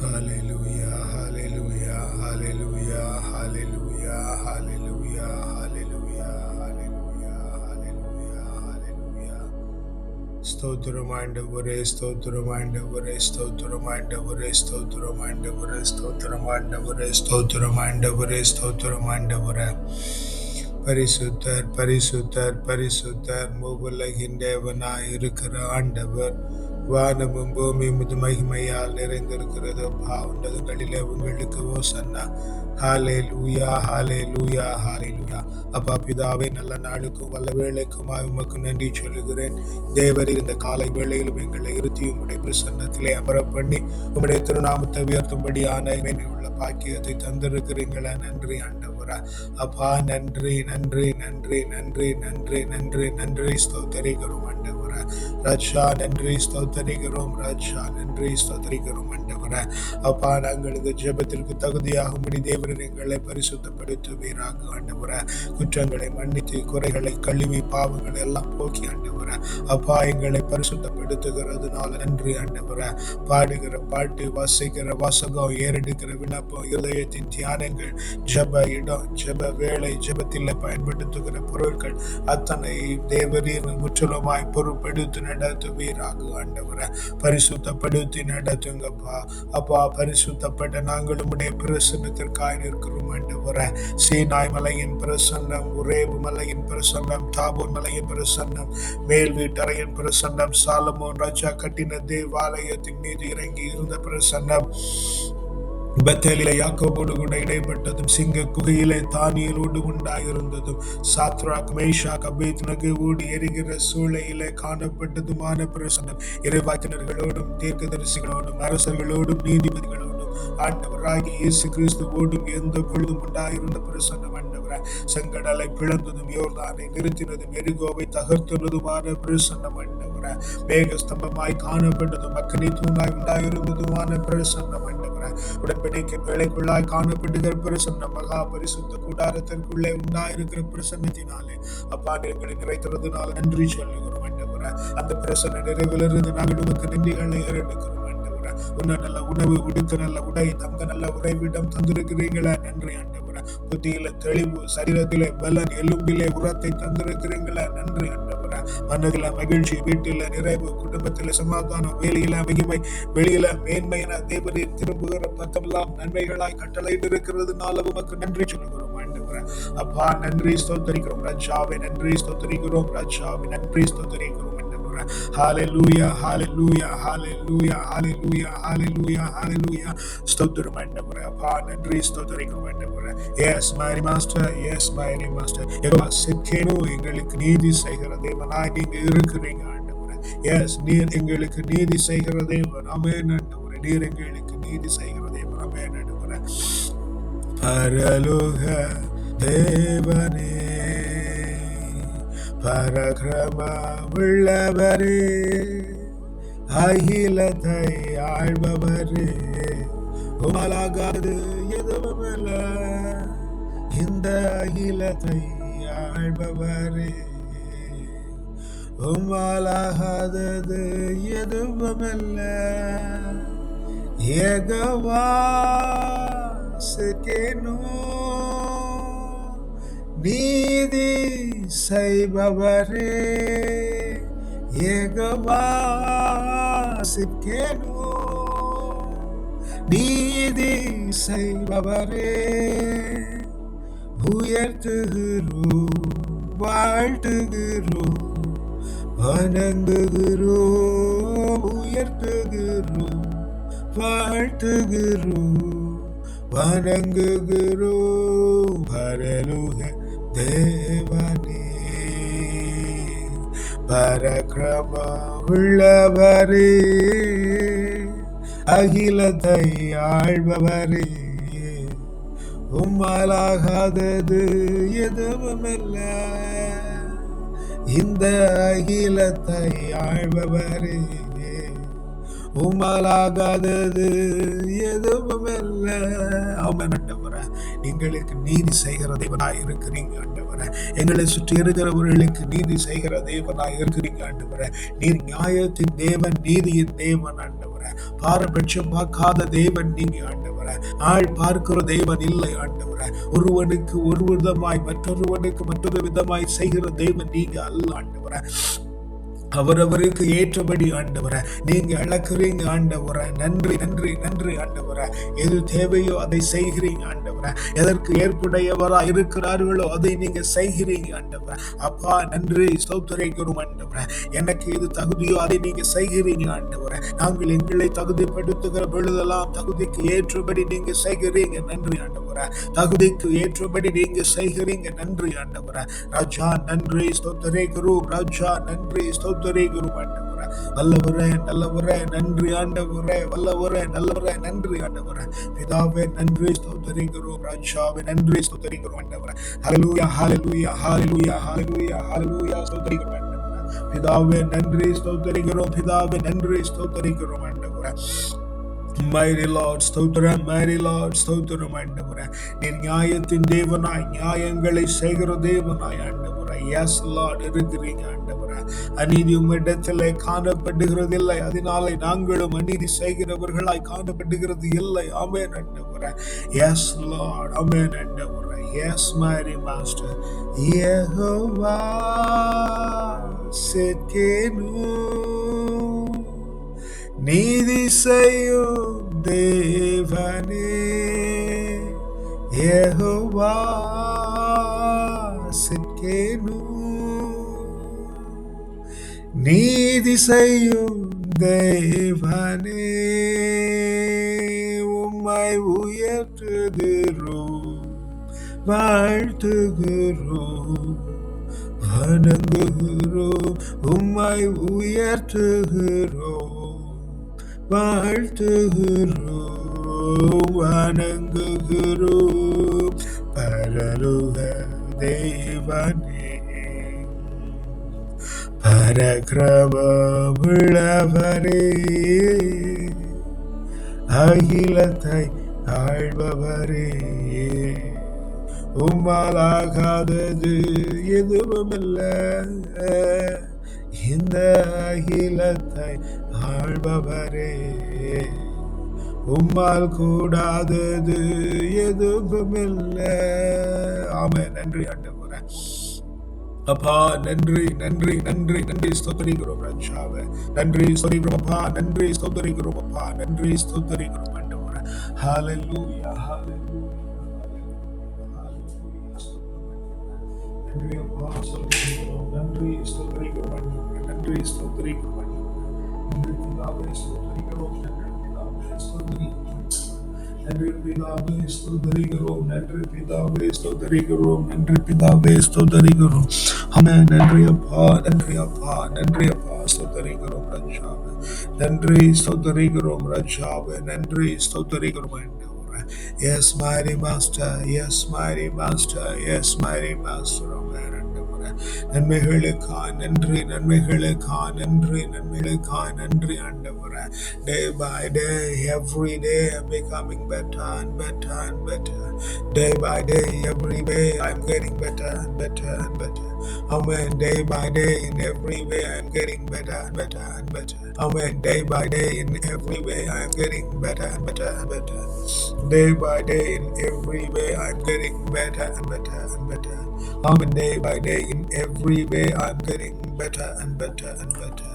Hallelujah, hallelujah, hallelujah, hallelujah, hallelujah, hallelujah, hallelujah, hallelujah, hallelujah. ஸ்தோத்திரம் ஆண்டவரே ஸ்தோத்திரம் ஆண்டவரே ஸ்தோத்திரம் ஆண்டவரே ஸ்தோத்திரம் ஆண்டவரே ஸ்தோத்திரம் ஆண்டவரே ஸ்தோத்திரம் ஆண்டவரே ஸ்தோத்திரம் ஆண்டவரே பரிசுத்தர் பரிசுத்தர் பரிசுத்தர் மூவுலகின் தேவனாய் இருக்கிற ஆண்டவர் வானமும் பூமியும் இது மகிமையால் நிறைந்திருக்கிறது பாவுண்டதுகளிலே உங்களுக்கு சன்னா ஹாலே லூயா ஹாலே லூயா ஹாலே லூயா அப்பா பிதாவே நல்ல நாளுக்கும் வல்ல வேலைக்குமாய் உமக்கு நன்றி சொல்லுகிறேன். தேவர் இந்த காலை வேளையிலும் எங்களை இருத்தி உம்முடைய பிரசன்னத்திலே அமர பண்ணி உம்முடைய திருநாமத்தை உயர்த்தும்படியான உள்ள பாக்கியத்தை தந்திருக்கிறீங்களா? நன்றி ஆண்டவரா. அப்பா நன்றி நன்றி நன்றி நன்றி நன்றி நன்றி நன்றி. ஸ்தோத்தரிக்கிறோம் ஆண்டவர். ராஜா நன்றி ஸ்தோத்தரிக்கிறோம் ராஜா நன்றி ஸ்தோத்தரிக்கிறோம் ஆண்டவரா. அப்பா நாங்கள் இந்த ஜெபத்திற்கு தகுதியாகும்படி தேவரன் எங்களை பரிசுத்தப்படுத்துவீராக ஆண்டவரா. குற்றங்களை மன்னித்து குறைகளை கழுவி பாவங்களை எல்லாம் போக்கி ஆண்டவரா. அப்பா எங்களை பரிசுத்தப்படுத்துகிறதுனால நன்றி ஆண்டவரா. பாடுகிற பாட்டு வாசிக்கிற வாசகம் ஏறெடுக்கிற விண்ணப்பம் இதயத்தின் தியானங்கள் ஜப இடம் ஜப வேலை ஜபத்தில் பயன்படுத்துகிற பொருட்கள் அத்தனை தேவரீர் முற்றிலுமாய் பொருள் பொறுப்படுத்தி நடத்துவீராக ஆண்டவரை. பரிசுத்தப்படுத்தி நடத்துங்கப்பா. அப்பா பரிசுத்தப்பட்ட நாங்கள் உடைய பிரசன்னத்திற்காக இருக்கிறோம் ஆண்டவரை. சீனாய் மலையின் பிரசன்னம் உரேபு மலையின் பிரசன்னம் தாபூர் மலையின் பிரசன்னம் மேல் வீட்டறையின் பிரசன்னம் சாலமோன் ராஜா கட்டின தேவாலயத்தின் மீது இறங்கி இருந்த பிரசன்னம். பெத்தேலிலே யாக்கோபோடு கூட இடைப்பட்டதும் சிங்க குகையிலே தானியலோடு உண்டாயிருந்ததும் சாத்ராக் மேஷாக் அபேத்னகு ஓடி எரிகிற சூளையிலே காணப்பட்டதுமான பிரசனம் இறைவாக்கினர்களோடும் தீர்க்கதரிசிகளோடும் அரசர்களோடும் நீதிபதிகளோடும் ஆண்டவராகி இயேசு கிறிஸ்துவோடும் எந்த பொழுதும் உண்டாயிருந்த பிரசன்னம் ஆண்டவராய் செங்கடலை பிளந்ததும் யோர்தானை நிறுத்தினதும் எரிகோவை தகர்த்துள்ளதுமான பிரசன்னம் ஆண்டவராய் மேகஸ்தம்பமாய் காணப்பட்டதும் அக்கனி தூணாய் உண்டாயிருந்ததுமான பிரசன்னம் ஆண்டவராய் உடன்படிக்கை வேலைக்குள்ளாய் காணப்படுகிற பிரசன்ன மகா பரிசுத்த கூடாரத்திற்குள்ளே உண்டாயிருக்கிற பிரசன்னத்தினாலே அப்பா எங்களை நிறைத்துறதுனால நன்றி சொல்லுகிறோம் அந்த பிரசன்ன நிறைவிலிருந்து நாங்கள் உமக்கு நன்றிகளை ஏறெடுக்கிறோம் உன்ன நல்ல உணவு உடுக்க நல்ல உடை தங்க நல்ல உறைவிடம் தந்திருக்கிறீங்களா? நன்றி ஆண்டவரே புத்தியில தெளிவு சரீரத்திலே பலன் எலும்பிலே உரத்தை தந்திருக்கிறீங்களா? நன்றி ஆண்டவரே மனதில் மகிழ்ச்சி வீட்டில் நிறைவு குடும்பத்தில் சமாதானம் வேலையில மகிமை வெளியில மேன்மை என தேவரீர் திரும்புகிற பக்கமெல்லாம் நன்மைகளாய் கட்டளையிட்டு இருக்கிறதுனால உமக்கு நன்றி சொல்லுகிறோம் ஆண்டவரே அப்பா நன்றி ஸ்தோத்தரிக்கிறோம். ராஜாவை நன்றி ஸ்தோத்தரிக்கிறோம். ராஜாவை நன்றி ஸ்தோத்தரிக்கிறோம். ஆண்டவரே ஹalleluya hallelujah hallelujah hallelujah hallelujah லூயா ஸ்தோத்திரம் ஆண்டவரே அப்பா நன்றி ஸ்தோத்தரிக்கிறோம் ஆண்டவரே yes my master yes my master Jehovah Tsidkenu எங்களுக்கு நீதி செய்கிற தேவனாய் நீங்க இருக்கிறீங்க ஆண்டவரே எஸ் நீர் எங்களுக்கு நீதி செய்கிற தேவன். அமேன் ஆண்டவரே நீர் எங்களுக்கு நீதி செய்கிற தேவன். அமேன் ஆண்டவரே பரலோக தேவனே. பரக்கிரம உள்ளவரே அகிலத்தை ஆழ்பவரே உமலாகாது எதுவுமல்ல இந்த அகிலத்தை ஆழ்பவரே. உம்மாலாகாதது எதுவுமல்ல ஏகவா சிக்கேனோ வீதி செய்பவரே. ஏகவாசிக்கேனோ நீதி செய்பவரே. உயர்த்துகிறோ வாழ்த்துகிறோ வணங்குகிறோ உயர்த்துகிறோ வாழ்த்துகிறோ வணங்குகிறோ வரலுகை தேவனே பரக்கிரம உள்ளவரே அகிலத்தை ஆழ்பவரே உம்மாலாகாதது எதுவுமில்ல. இந்த அகிலத்தை ஆழ்பவரே உமாலாகாதது எதுவும் இல்லை அவன் ஆண்டவரே எங்களுக்கு நீதி செய்கிற தேவனாய் இருக்கிறீங்க ஆண்டவரே எங்களை சுற்றி இருக்கிறவர்களுக்கு நீதி செய்கிற தேவனாய் இருக்கிறீங்க ஆண்டவரே நீர் நியாயத்தின் தேவன் நீதியின் தேவன் ஆண்டவரை பாரபட்சம் பார்க்காத தேவன் நீங்க ஆண்டவரை ஆள் பார்க்கிற தேவன் இல்லை ஆண்டவரே ஒருவனுக்கு ஒரு விதமாய் மற்றொருவனுக்கு மற்றொரு விதமாய் செய்கிற தேவன் நீங்க அல்ல ஆண்டவரே அவரவருக்கு ஏற்றபடி ஆண்டவரை நீங்க அளக்குறீங்க ஆண்டவரை. நன்றி நன்றி நன்றி ஆண்டவரை. எது தேவையோ அதை செய்கிறீங்க ஆண்டவரை. எதற்கு ஏற்புடையவரா இருக்கிறார்களோ அதை நீங்க செய்கிறீங்க ஆண்டவரை. அப்பா நன்றி ஸ்தோத்திரிக்கிறோம் ஆண்டவரை. எனக்கு எது தகுதியோ அதை நீங்க செய்கிறீங்க ஆண்டவரை. நாங்கள் எங்களை தகுதிப்படுத்துகிற பொழுதெல்லாம் தகுதிக்கு ஏற்றபடி நீங்க செய்கிறீங்க. நன்றி ஆண்டவர். தகுதிக்கு ஏற்றபடி நீங்க செய்கிறீங்க. நன்றி ஆண்டவரை. ராஜா நன்றி ஸ்தோத்தரே குரு ராஜா நன்றி ஸ்தோத்தரே குரு ஆண்டவர. வல்லவரே நல்லவரே நன்றி ஆண்டவரே. வல்லவரே நல்லவரே நன்றி ஆண்டவர. பிதாவே நன்றி ஸ்தோத்தரே குரு ராஜாவே நன்றி ஸ்தோத்தரே குரு ஆண்டவர. ஹalleluya ஹalleluya ஹalleluya ஹalleluya ஹalleluya ஸ்தோத்திரிக்கிறோம் ஆண்டவரே. பிதாவே நன்றி ஸ்தோத்திரிக்கிறோம் பிதாவே நன்றி ஸ்தோத்திரிக்கிறோம் ஆண்டவரே. மைரி லார்ட் ஸ்தோத்திரம் மைரி லார்ட் ஸ்தோத்திரம் ஆண்டவரே. நீர் நியாயத்தின் தேவனாய் நியாயங்களை செய்கிற தேவனாய் ஆண்டவரே. எஸ் லார்ட் இருக்கிறீங்க ஆண்டவரே. அநீதி உம்மிடத்திலே காணப்படுகிறதில்லை. அதனாலே நாங்களும் அநீதி செய்கிறவர்களாய் காணப்படுகிறது இல்லை. ஆமென் ஆண்டவரே. எஸ் லார்ட் ஆமென் ஆண்டவரே. Yes my master Jehovah Tsidkenu நீதி செய்யும் தேவனே யெகோவா சிற்கேனு. நீதி செய்யும் தேவனே உம்மை உயர்த்துகிறோம் வாழ்த்துகிறோம் வணங்குகிறோம் உம்மை உயர்த்துகிறோம். வாழ்த்துகிறோம் வணங்குகிறோம். பரலுக தேவனே பரக்கிரமமுள்ளவரே அகிலத்தை ஆழ்பவரே உம்மாலாகாதது எதுவுமில்ல. இந்த அகிலத்தை ஆழ்பவரே உம்மால் கூடாதது எதுவுமில்லை. ஆமே நன்றி ஆண்டவரே. அப்பா நன்றி நன்றி நன்றி நன்றி. ஸ்தோத்தரிக்கிறோம் ராஜாவே. நன்றி ஸ்தோத்திரிக்கிறோம் அப்பா. நன்றி ஸ்தோத்தரிக்கிறோம் அப்பா. நன்றி ஸ்தோத்தரிக்கிறோம் ஆண்டவரே. ஹalleluya ஹalleluya நன்றி அப்பா ஸ்தோத்திரிக்கிறோம் நன்றி ஸ்தோத்தரிக்கிறோம் ஆண்டவரே நன்றி ஸ்தோத்தரிக்கிறோம் ஆண்டவரே நன்றி பிதாவே ஸ்தோத்தரிக்கிறோம் நன்றி பிதாவே ஸ்தோத்தரிக்கிறோம் நன்றி பிதாவே ஸ்தோத்தரிக்கிறோம் நன்றி பிதாவே ஸ்தோத்தரிக்கிறோம் நன்றி பிதாவே ஸ்தோத்தரிக்கிறோம் ஆமே நன்றி அப்பா நன்றி அப்பா நன்றி அப்பா ஸ்தோத்தரிக்கிறோம் ரஜாவே நன்றி ஸ்தோத்தரிக்கிறோம் ரஜாவே நன்றி ஸ்தோத்தரிக்கிறோம் ஆண்டவரே S mighty master S mighty master S mighty master ஆமே ஆண்டவரே நன்மைகளுக்கா நன்றி நன்மைகளுக்கா நன்றி நன்மைகளுக்கா நன்றி ஆண்டவரே day by day every day I'm becoming better and better and better day by day every day I'm getting better and better and better amen day by day in every way I'm getting better and better and better amen day by day in every way I'm getting better and better and better day by day in every way I'm getting better and better and better Amen. Day by day, in every way, I'm getting better and better and better.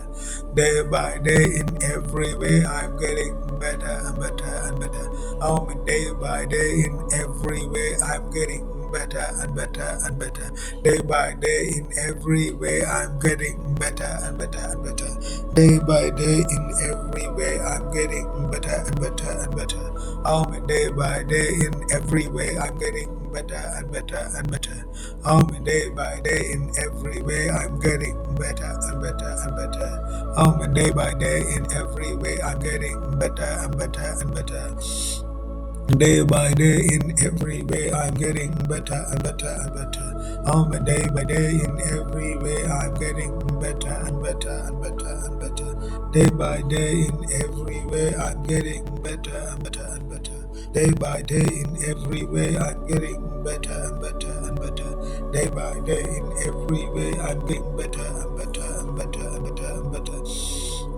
Day by day, in every way, I'm getting better and better and better. Amen. Day by day, in every way, I'm getting better and better and better. Day by day, in every way, I'm getting better and better and better. Day by day, in every way, I'm getting better and better and better. Amen. Day by day, in every way, I'm getting better and better and better. Amen. Day by day, in every way, I'm getting better and better and better. Amen. Day by day, in every way, I'm getting better and better and better. Day by day, in every way, I'm getting better and better and better. Amen. Day by day, in every way, I'm getting better and better and better and better. Day by day, in every way, I'm getting better and better and better. Day by day, in every way, I'm getting better and better and better. Day by day, in every way, I'm getting better and better and better and better and better.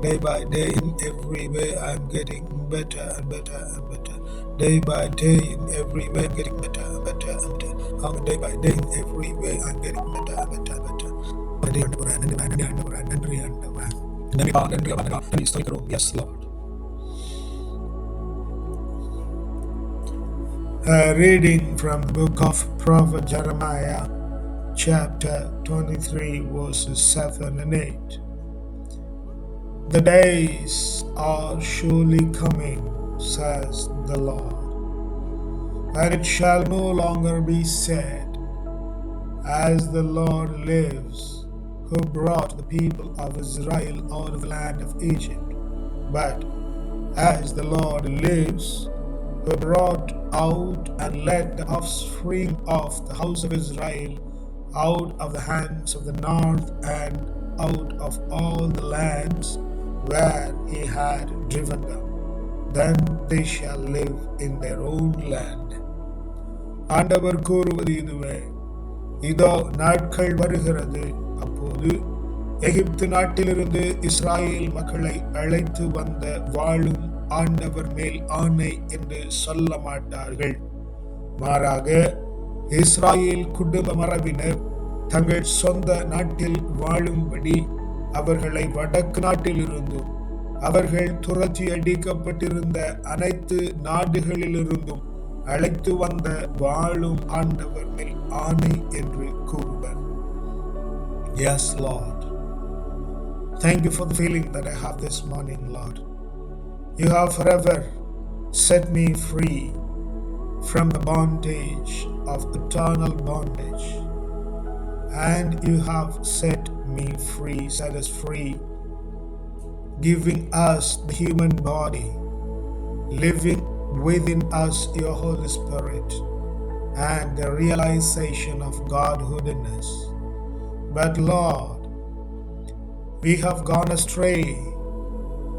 day by day in every way I'm getting better and better and better day by day in every way I'm getting better and better and better. Um, day by day in every way I'm getting better and better and better. നന്ദി കണ്ടവരാൻ A reading from the book of Prophet Jeremiah, chapter 23, verses 7 and 8. The days are surely coming says the Lord, and it shall no longer be said, As the Lord lives, who brought the people of Israel out of the land of Egypt, but as the Lord lives, who brought out and led the offspring of the house of Israel out of the hands of the north and out of all the lands where he had driven them. Then they shall live in their own land. ஆண்டவர் கூறுவது இதுவே. இதோ நாட்கள் வருகிறது. அப்போது எகிப்து நாட்டிலிருந்து இஸ்ராயேல் மக்களை அழைத்து வந்த வாழும் ஆண்டவர் மேல் ஆணை என்று சொல்ல மாட்டார்கள். மாறாக இஸ்ராயேல் குடும்ப மரபினர் தங்கள் சொந்த நாட்டில் வாழும்படி அவர்களை வடக்கு நாட்டிலிருந்தும் அவர்கள் துரத்தி அடிக்கப்பட்டிருந்த அனைத்து நாடுகளிலிருந்தும் அழைத்து வந்த வாழும் ஆண்டவர் மேல் ஆணை என்று கூறுவர் yes lord thank you for feeling that I have this morning lord you have forever set me free from the bondage of eternal bondage. And you have set me free, set us free giving us the human body, living within us your Holy Spirit, and the realization of Godhood in us. But Lord, we have gone astray,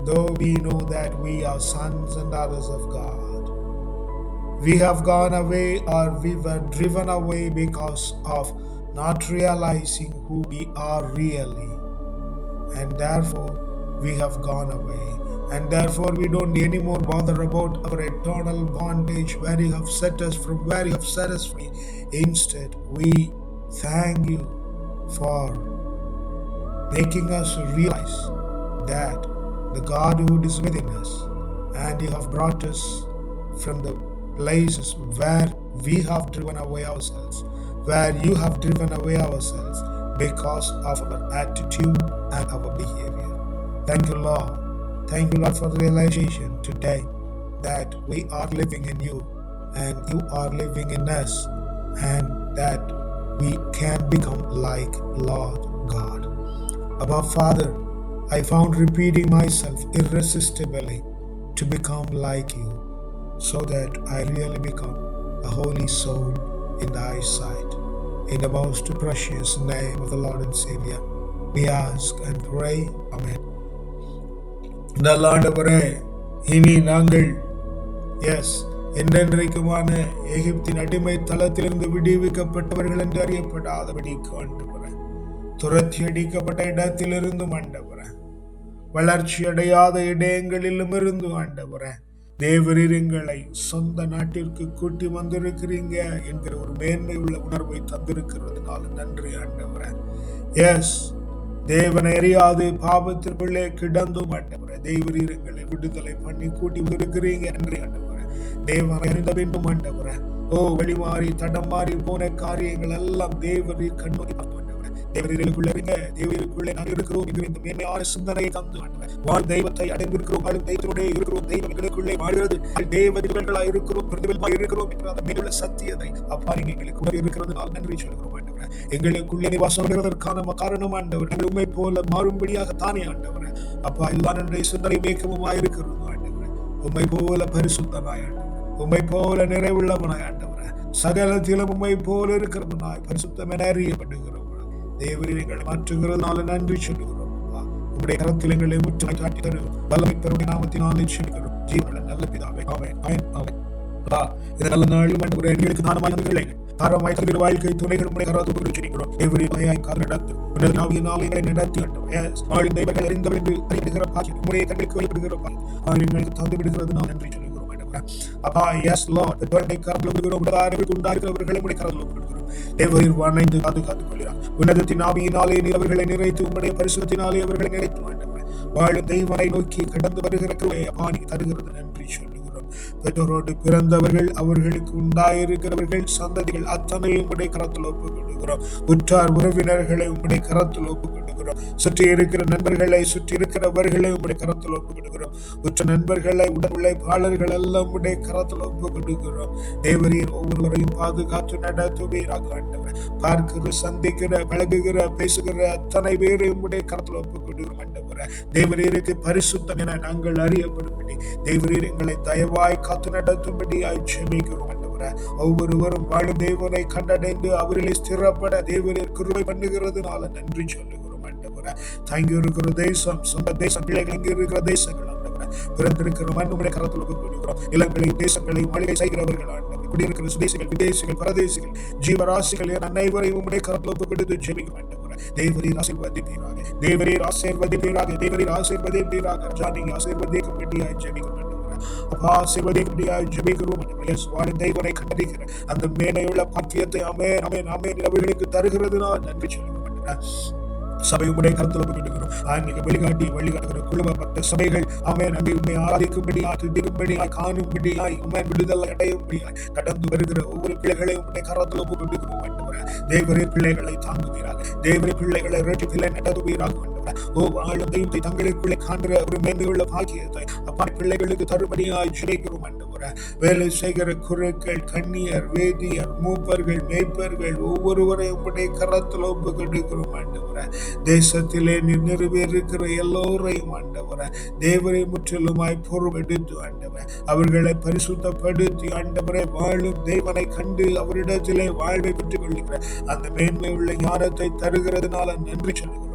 though we know that we are sons and daughters of God. We have gone away or we were driven away because of not realizing who we are really. And therefore, we have gone away. And therefore, we don't anymore bother about our eternal bondage where you have set us from where you have set us free. Instead, we thank you for making us realize that the Godhood is within us, and you have brought us from the places where we have driven away ourselves, where you have driven away ourselves because of our attitude and our behavior. Thank you, Lord. Thank you, Lord, for the realization today that we are living in you and you are living in us, and that we can become like Lord God. Above Father, I found repeating myself irresistibly to become like you, so that I really become a holy soul in thy sight. In the most precious name of the Lord and Savior, we ask and pray. Amen. நல்ல ஆண்டவரே இனி நாங்கள் S என்றென்றைக்குமான எகிப்தின் அடிமை தளத்திலிருந்து விடுவிக்கப்பட்டவர்கள் என்று அறியப்படாதபடி ஆண்டவரேன் துரத்தி அடிக்கப்பட்ட இடத்திலிருந்து ஆண்டவரேன் வளர்ச்சி அடையாத இடங்களிலும் இருந்து ஆண்டவரேன் தேவரிருங்களை சொந்த நாட்டிற்கு கூட்டி வந்திருக்கிறீங்க என்கிற ஒரு மேன்மை உள்ள உணர்வை தந்திருக்கிறதுனால நன்றி ஆண்டவரேன் எஸ் தேவனை அறியாது பாவத்திற்குள்ளே கிடந்தும் ஆண்டவரே தேவரீரங்களை விடுதலை பண்ணி கூட்டி இருக்கிறீங்க நன்றி ஆண்டவரே தேவனை அறிந்த பின்பும் ஆண்டவரே ஓ வழிமாறி தடம் மாறி போன காரியங்கள் எல்லாம் தேவரீர் கண்ணோக்கி பார்த்து ஆண்டவரே தேவரீர்களுக்குள்ள இருக்கிறோம். என்கிற இந்த மேன்மையான சிந்தனையை தந்து வாழ் தெய்வத்தை அடைந்திருக்கிறோம். வாழும் தெய்வத்தோடே இருக்கிறோம். தெய்வம் எங்களுக்குள்ளே வாழ்கிறது. இருக்கிறோம். பிரதிபலமாய் இருக்கிறோம். என்ற அந்த மேலுள்ள சத்தியத்தை அப்பா நீங்க எங்களுக்கு உணர்வு இருக்கிறதுனால் நன்றி சொல்கிறோம் எங்களுக்குள்ளே நிவாசம் வருவதற்கான காரணம் ஆண்டவர். உண்மை போல மாறும்படியாக தானே ஆண்டவர். அப்பா எல்லா நன்றை சிந்தனை. மேக்கமுமாய் இருக்கிறது ஆண்டவர். உண்மை போல பரிசுத்தமாய் ஆண்டவர். உண்மை போல நிறைவுள்ளவனாய் ஆண்டவர். சகலத்திலும் உண்மை போல இருக்கிறவனாய் பரிசுத்தம் என அறியப்படுகிறோம். தேவரில் எங்களை மாற்றுகிறதுனால நன்றி சொல்லுகிறோம் அப்பா. உங்களுடைய கரத்தில் எங்களை முற்று காட்டி தரும் வல்லமை பெருடைய நாமத்தினாலே சொல்லுகிறோம். ஜீவன நல்ல பிதாவே அவன் அவன் அவன் அப்பா இந்த நல்ல நாள் ஆண்டவரே எங்களுக்கு தானமாய் பிள்ளைகள் பாரமாய் தருகிற வாழ்க்கை துணைகள் உடைய கராத்து காது நடத்து நடத்தி நாளின் தெய்வங்கள் அறிந்தவர் என்று அறிவிடுகிற பாக்கி உடைய பாக்கி தந்து விடுகிறது நான் நன்றி சொல்லுகிறோம். அப்பா எஸ் லார்ட் தேவனை கரத்தில் விடுகிறோம் உடலாரிற்கு உண்டாஇருக்கிறவர்களை உடைய வணைந்து பாதுகாத்துக் கொள்கிறார். உன்னதத்தின் ஆவியினாலே அவர்களை நிறைத்து உம்முடைய பரிசுத்தினாலே அவர்களை நிறைத்து ஆண்டவரே வாழும் தெய்வனை நோக்கி கடந்து வருகிற கிருபையை அப்பா தருகிறது. நன்றி சொல்லு பெற்றோரோடு பிறந்தவர்கள் அவர்களுக்கு உண்டாயிருக்கிறவர்கள் சந்ததிகள் அத்தனையும் உடைய கரத்தில் ஒப்புக் கொள்கிறோம் உற்றார் உறவினர்களை உடைய கரத்தில் ஒப்புக் கொள்கிறோம் சுற்றி இருக்கிற நண்பர்களை சுற்றி இருக்கிறவர்களை உடைய கரத்தில் ஒப்புக் கொடுக்கிறோம் உற்ற நண்பர்களை உடல் உழைப்பாளர்கள் எல்லாம் உடைய கரத்தில் ஒப்புக் கொடுக்கிறோம் தேவரீர் ஒவ்வொருவரையும் பாதுகாத்து நடத்துவீராக ஆண்டவர். பார்க்கிற சந்திக்கிற பழகுகிற பேசுகிற அத்தனை பேரையும் உடைய கரத்தில் ஒப்புக் கொடுக்கிறோம் ஆண்டவரே. தேவரீருக்கு பரிசுத்தம் என நாங்கள் அறியப்படும்படி. தேவரீர் எங்களை தயவாய் காத்து நடத்தும்படியாய் செபிக்கிறோம் ஒவ்வொருவரும் வாழும் தேவனை கண்டடைந்து அவரிலே ஸ்திரப்பட தேவரீர் கிருவை பண்ணுகிறதுனால நன்றி சொல்லுகிறோம் ஆண்டவரே. தங்கி இருக்கிற தேசம் சொந்த தேசம் பிள்ளைகள் இருக்கிற தேசங்கள் பிறந்திருக்கிறோம் பிறந்திருக்கிற கரத்தில் கொண்டிருக்கிறோம் கொடுக்கிறோம் இளங்களை தேசங்களை மளிகை செய்கிறவர்கள் ஆண்டவர். குடியிருக்கிற சுதேசிகள் விதேசிகள் பரதேசிகள் ஜீவராசிகள் என் அனைவரையும் உடைய கரத்தில் ஒப்புக் கொடுத்து ஜெபிக்க ஆண்டவரே. தேவரீர் ஆசீர்வதிப்பீராக. தேவரீர் ஆசீர்வதிப்பீராக. தேவரீர் ஆசீர்வதிப்பீராக. ஜானி ஆசீர்வதிக்கும்படியாய் ஜெபிக்க ஆண்டவரே. அப்பா ஆசீர்வதிக்கும்படியாய் ஜெபிக்கிறோம் ஆண்டவரே. இயேசு வாழும் அந்த மேடையுள்ள பாக்கியத்தை அமே அமே அமேன் நிலவுகளுக்கு தருகிறது நான் நன்றி சொல்லுகிறேன் சபை உடைய கருத்தில் ஒப்புக்கொடுக்கிறோம் ஆன்மீக வழிகாட்டி வழிகாட்டுகிற குழுமப்பட்ட சபைகள் அமேன் நம்பி உண்மை ஆராதிக்கும்படியாய் திட்டிக்கும்படியாய் காணும்படியாய் உண்மை விடுதலை அடையும்படியாய் கடந்து வருகிற ஒவ்வொரு பிள்ளைகளையும் உடைய கரத்தில் ஒப்புக்கொடுக்கிறோம் ஆண்டவரே. தேவரே பிள்ளைகளை தாங்குவீராக. தேவரே பிள்ளைகளை ரட்சிப்பில்லை நடத்துவீராக ஓ வாழும் தெய்வத்தை தங்களுக்குள்ளே காண்கிற ஒரு மேன்மையுள்ள பாக்கியத்தை அப்பா பிள்ளைகளுக்கு தருபடியாய் ஜெயிக்கிறோம் ஆண்டவரே. வேலை செய்கிற குருக்கள் கண்ணியர் வேதியர் மூப்பர்கள் மேய்ப்பர்கள் ஒவ்வொருவரையும் உடைய கரத்தில் ஒப்பு கொடுக்கிறோம் தேசத்திலே நீ நிறைவேறிருக்கிற எல்லோரையும் ஆண்டவர. தேவரை முற்றிலுமாய் பொறுப்பெடுத்து ஆண்டவர். அவர்களை பரிசுத்தப்படுத்தி ஆண்டவரை வாழும் தேவனை கண்டு அவரிடத்திலே வாழ்வை பெற்றுக் கொள்கிற அந்த மேன்மை உள்ள ஞானத்தை தருகிறதுனால நன்றி சொல்லுகிறோம்.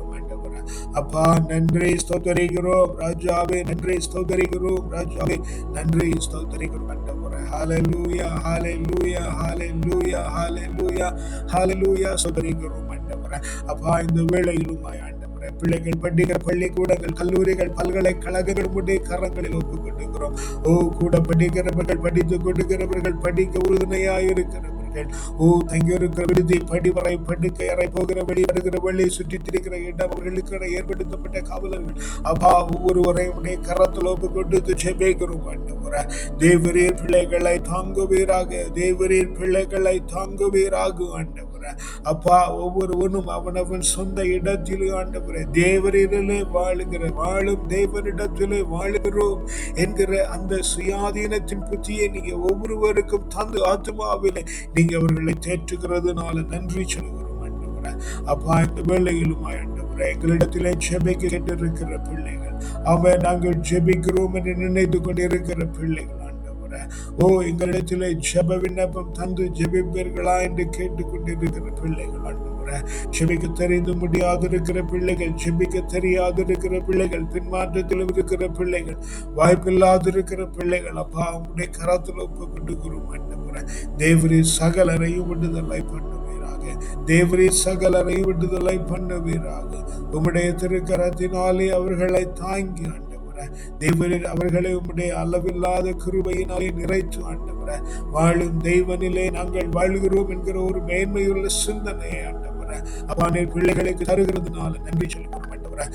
அப்பா நன்றி ஸ்தோத்தரிக்கிறோம். ராஜாவே நன்றி ஸ்தோத்தரிக்கிறோம். ராஜாவே நன்றி ஸ்தோத்தரிக்கிறோம். ஆண்டவரே ஹalleluya ஹalleluya ஹalleluya ஹalleluya ஹalleluya ஸ்தோத்தரிக்கிறோம். ஆண்டவரே அப்பா இந்த வேளையிலும் ஆண்டவரே பிள்ளைகள் படிக்கிற பள்ளிக்கூடங்கள் கல்லூரிகள் பல்கலைக்கழகங்கள் உடைய கரங்களில் ஒப்புக் கொண்டிருக்கிறோம் ஓ கூட படிக்கிறவர்கள் படித்துக் கொண்டிருக்கிறவர்கள் படிக்க உறுதுணையாக இருக்கிறவர்கள் கேட்டேன். ஓ தங்கியிருக்கிற விடுதி படிவரை படுக்கை அறை போகிற வழி வருகிற வழி சுற்றி திரிகிற இடம் அவர்களுக்கு ஏற்படுத்தப்பட்ட காவலர்கள். அப்பா ஒவ்வொருவரையும் உடைய கரத்தில் ஒப்பு கொண்டு ஜெபிக்கிறோம் ஆண்டவரே தேவரீர் பிள்ளைகளை தாங்குவீராக தேவரீர் பிள்ளைகளை தாங்குவீராக ஆண்டவரே. அப்பா ஒவ்வொருவனும் அவனவன் சொந்த இடத்திலே ஆண்டவரே தேவரிடலே வாழுகிற வாழும் தேவனிடத்திலே வாழுகிறோம் என்கிற அந்த சுயாதீனத்தின் புத்தியை நீங்க ஒவ்வொருவருக்கும் தந்து ஆத்மாவிலே நீங்க அவர்களை தேற்றுகிறதுனால நன்றி சொல்கிறோம் ஆண்டவரே. அப்பா இந்த வேலையிலும் ஆண்டவரே எங்களிடத்திலே ஜெபிக்க கேட்டிருக்கிற பிள்ளைகள் அவன் நாங்கள் ஜெபிக்கிறோம் என்று நினைத்து கொண்டிருக்கிற பிள்ளைகள் ஆண்டவரே. ஓ எங்களிடத்திலே ஜெப விண்ணப்பம் தந்து ஜெபிப்பீர்களா என்று கேட்டுக்கொண்டிருக்கிற பிள்ளைகள் ஆண்டவரே. ஜெபிக்க தெரிந்து முடியாதிருக்கிற பிள்ளைகள் ஜெபிக்க தெரியாதிருக்கிற பிள்ளைகள் பின்மாற்றத்தில் இருக்கிற பிள்ளைகள் வாய்ப்பில்லாதிருக்கிற பிள்ளைகள் அப்பா உங்களுடைய கரத்தில் ஒப்பு கொண்டு குரும் ஆண்டவரே. தேவரே சகலரையும் விடுதலை பண்ணுவீராக. தேவரே சகலரை விடுதலை பண்ணுவீராக. உம்முடைய திருக்கரத்தினாலே அவர்களை தாங்கி ஆண்டவரே. அவர்களை உம்முடைய அளவில்லாத கிருபையினாலே நிறைத்து ஆண்டவர. வாழும் தெய்வனிலே நாங்கள் வாழ்கிறோம் என்கிற ஒரு மேன்மையுள்ள சிந்தனையை ஆண்டவர. அப்பா பிள்ளைகளுக்கு தருகிறதுனால நன்றி சொல்லுகிறோம் ஆண்டவர.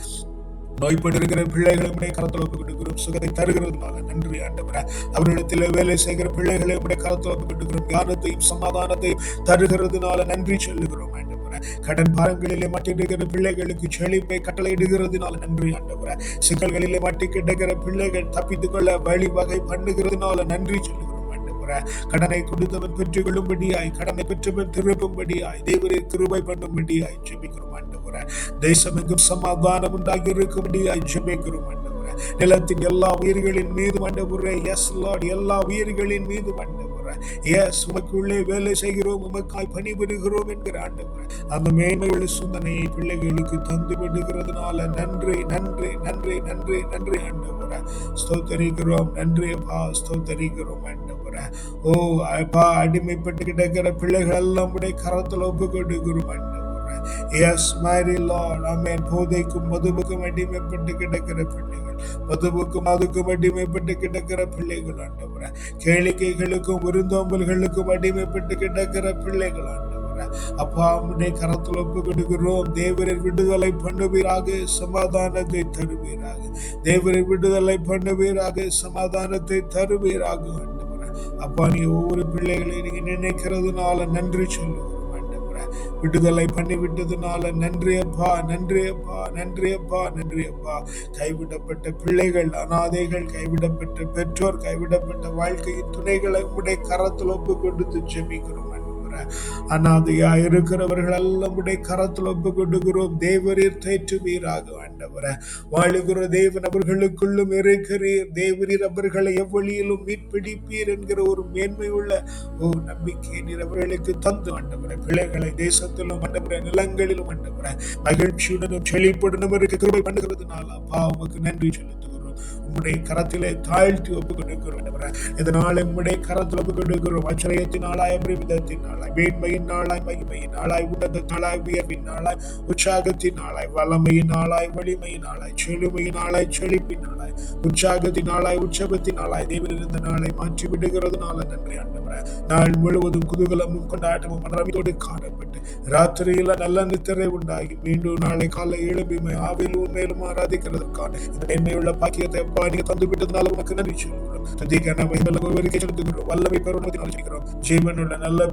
நோய்பட்டிருக்கிற பிள்ளைகளை உடைய கரத்தில் ஒப்பு கொடுக்கிறோம் சுகத்தை தருகிறதுனால நன்றி ஆண்டவரே. அவரிடத்தில் வேலை செய்கிற பிள்ளைகளை உடைய கரத்தில் ஒப்பு கொடுக்கிறோம் ஞானத்தையும் சமாதானத்தையும் தருகிறதுனால நன்றி சொல்லுகிறோம் ஆண்டவரே. கடன் பாரங்களிலே மாட்டிருக்கிற பிள்ளைகளுக்கு செழிப்பை கட்டளையிடுகிறதுனால நன்றி ஆண்டவர. சிக்கல்களிலே மாட்டி கிடக்கிற பிள்ளைகள் தப்பித்துக் கொள்ள வழி பண்ணுகிறதுனால நன்றி சொல்லுகிறோம் ஆண்டவரே. கடனை கொடுத்தவன் பெற்றுக் கொள்ளும்படியாய் கடனை பெற்றவன் திருப்பும்படியாய் தேவரை கிருபை பண்ணும்படியாய் ஜெபிக்கிறோம் ஆண்டவரே. தேசமெங்கும் சமாதானம் உண்டாகி இருக்கும்படியாய் ஜெபிக்கிறோம் ஆண்டவர. நிலத்தின் எல்லா உயிர்களின் மீது ஆண்டவரே எஸ் லார்ட் எல்லா உயிர்களின் மீது ஆண்டவரே. எஸ் உமக்குள்ளே வேலை செய்கிறோம் உமக்காய் பணிபுரிகிறோம் என்கிற ஆண்டவர். அந்த மேன்மையுள்ள சிந்தனையை பிள்ளைகளுக்கு தந்து விடுகிறதுனால நன்றி நன்றி நன்றி நன்றி நன்றி ஆண்டவரே. ஸ்தோத்தரிக்கிறோம் நன்றி அப்பா ஸ்தோத்தரிக்கிறோம் ஆண்டவரே. ஓ அப்பா அடிமைப்பட்டு கிடக்கிற பிள்ளைகள் எல்லாம் உடைய கரத்தில் ஒப்பு கொடுக்கிறோம் எஸ் மேரி லார்ட் ஆமென் போதைக்கும் மதுவுக்கும் அடிமைப்பட்டு கிடக்கிற பிள்ளைகள். மதுவுக்கும் அதுக்கும் அடிமைப்பட்டு கிடக்கிற பிள்ளைகள் ஆண்டவர. கேளிக்கைகளுக்கும் விருந்தோம்பல்களுக்கும் அடிமைப்பட்டு கிடக்கிற பிள்ளைகள் ஆண்டவர. அப்பா உடைய கரத்தில் ஒப்பு கொடுக்கிறோம் தேவரின் விடுதலை பண்ணுவீராக சமாதானத்தை தருவீராக. தேவரின் விடுதலை பண்ணுவீராக சமாதானத்தை தருவீராக அப்பா நீ ஒவ்வொரு பிள்ளைகளையும் நீங்க நினைக்கிறதுனால நன்றி சொல்லுகிறோம் விடுதலை பண்ணி விட்டதுனால நன்றி அப்பா நன்றி அப்பா நன்றி அப்பா நன்றி அப்பா. கைவிடப்பட்ட பிள்ளைகள் அனாதைகள் கைவிடப்பட்ட பெற்றோர் கைவிடப்பட்ட வாழ்க்கையின் துணைகளை உடைய கரத்தில் ஒப்பு கொடுத்து ஜெபிக்கிறோம் அனாதையா இருக்கிறவர்கள் எல்லாம் உடைய கரத்தில் ஒப்பு கொடுக்கிறோம். தேவரீர் தேற்றுவீராக ஆண்டவரே. வாழுகிற தேவன் அவர்களுக்குள்ளும் இருக்கிறீர். தேவரீர் அவர்களை எவ்வழியிலும் மீட்பிடிப்பீர் என்கிற ஒரு மேன்மை உள்ள ஓ நம்பிக்கையை நீர் அவர்களுக்கு தந்து ஆண்டவரே. பிள்ளைகளை தேசத்திலும் ஆண்டவரே நிலங்களிலும் ஆண்டவரே. மகிழ்ச்சியுடனும் செழிப்புடனும் இருக்க கிருபை பண்ணுகிறதுனால அப்பா உமக்கு நன்றி செலுத்துகிறோம். உம்முடைய கரத்திலே தாழ்த்தி ஒப்பு கொடுக்கிறோம் இதனால உம்முடைய கரத்தில் ஒப்பு கொடுக்கிறோம் ஆச்சரியத்தின் நாளாய் அபிரிமிதத்தின் நாளாய் மேன்மையின் நாளாய் மகிமையின் நாளாய் உன்னத நாளாய் உயர்வின் நாளாய் உற்சாகத்தின் நாளாய் வல்லமையின் நாளாய் வலிமையின் நாளாய் செழுமையின் நாளாய் செழிப்பின் நாளாய் உற்சாகத்தின் நாளாய் உற்சவத்தின் நாளாய் தேவன் நாளை மாற்றி விடுகிறதுனால நன்றி ஆண்டவரே. நாள் முழுவதும் குதூகலமும் கொண்டாட்டமும் மனரமித்தோடு காணப்பட்டு ராத்திரியில நல்ல நித்திரை உண்டாகி மீண்டும் நாளை காலை எழுப்பிமை ஆவில் மேலும் ஆராதிக்கிறதுக்கான இந்த மேன்மையுள்ள பாக்கியத்தை அப்பா நீங்க தந்து விட்டதுனால உனக்கு நன்றி சொல்கிறோம் துதிக்க நம்ம இந்த ஒருவருக்கே செலுத்துகிறோம் வல்லமை பெறுவதனால் செய்கிறோம். ஜீவனுள்ள நல்ல